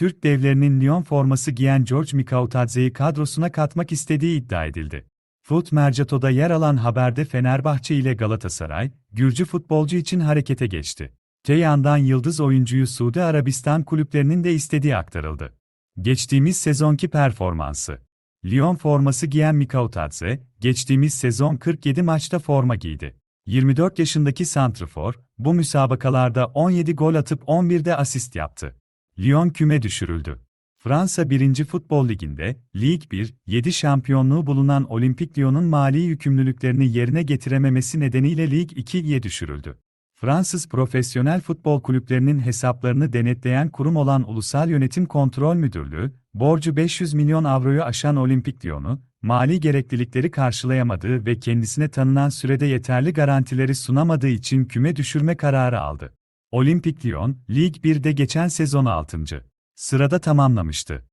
Türk devlerinin Lyon forması giyen George Mikautadze'yi kadrosuna katmak istediği iddia edildi. Foot Mercato'da yer alan haberde Fenerbahçe ile Galatasaray, Gürcü futbolcu için harekete geçti. Te yandan yıldız oyuncuyu Suudi Arabistan kulüplerinin de istediği aktarıldı. Geçtiğimiz sezonki performansı Lyon forması giyen Mikautadze, geçtiğimiz sezon 47 maçta forma giydi. 24 yaşındaki santrfor, bu müsabakalarda 17 gol atıp 11'de asist yaptı. Lyon küme düşürüldü. Fransa 1. Futbol Ligi'nde, Lig 1, 7 şampiyonluğu bulunan Olimpik Lyon'un mali yükümlülüklerini yerine getirememesi nedeniyle Lig 2'ye düşürüldü. Fransız profesyonel futbol kulüplerinin hesaplarını denetleyen kurum olan Ulusal Yönetim Kontrol Müdürlüğü, borcu 500 milyon avroyu aşan Olimpik Lyon'u, mali gereklilikleri karşılayamadığı ve kendisine tanınan sürede yeterli garantileri sunamadığı için küme düşürme kararı aldı. Olimpik Lyon, Lig 1'de geçen sezon 6. sırada tamamlamıştı.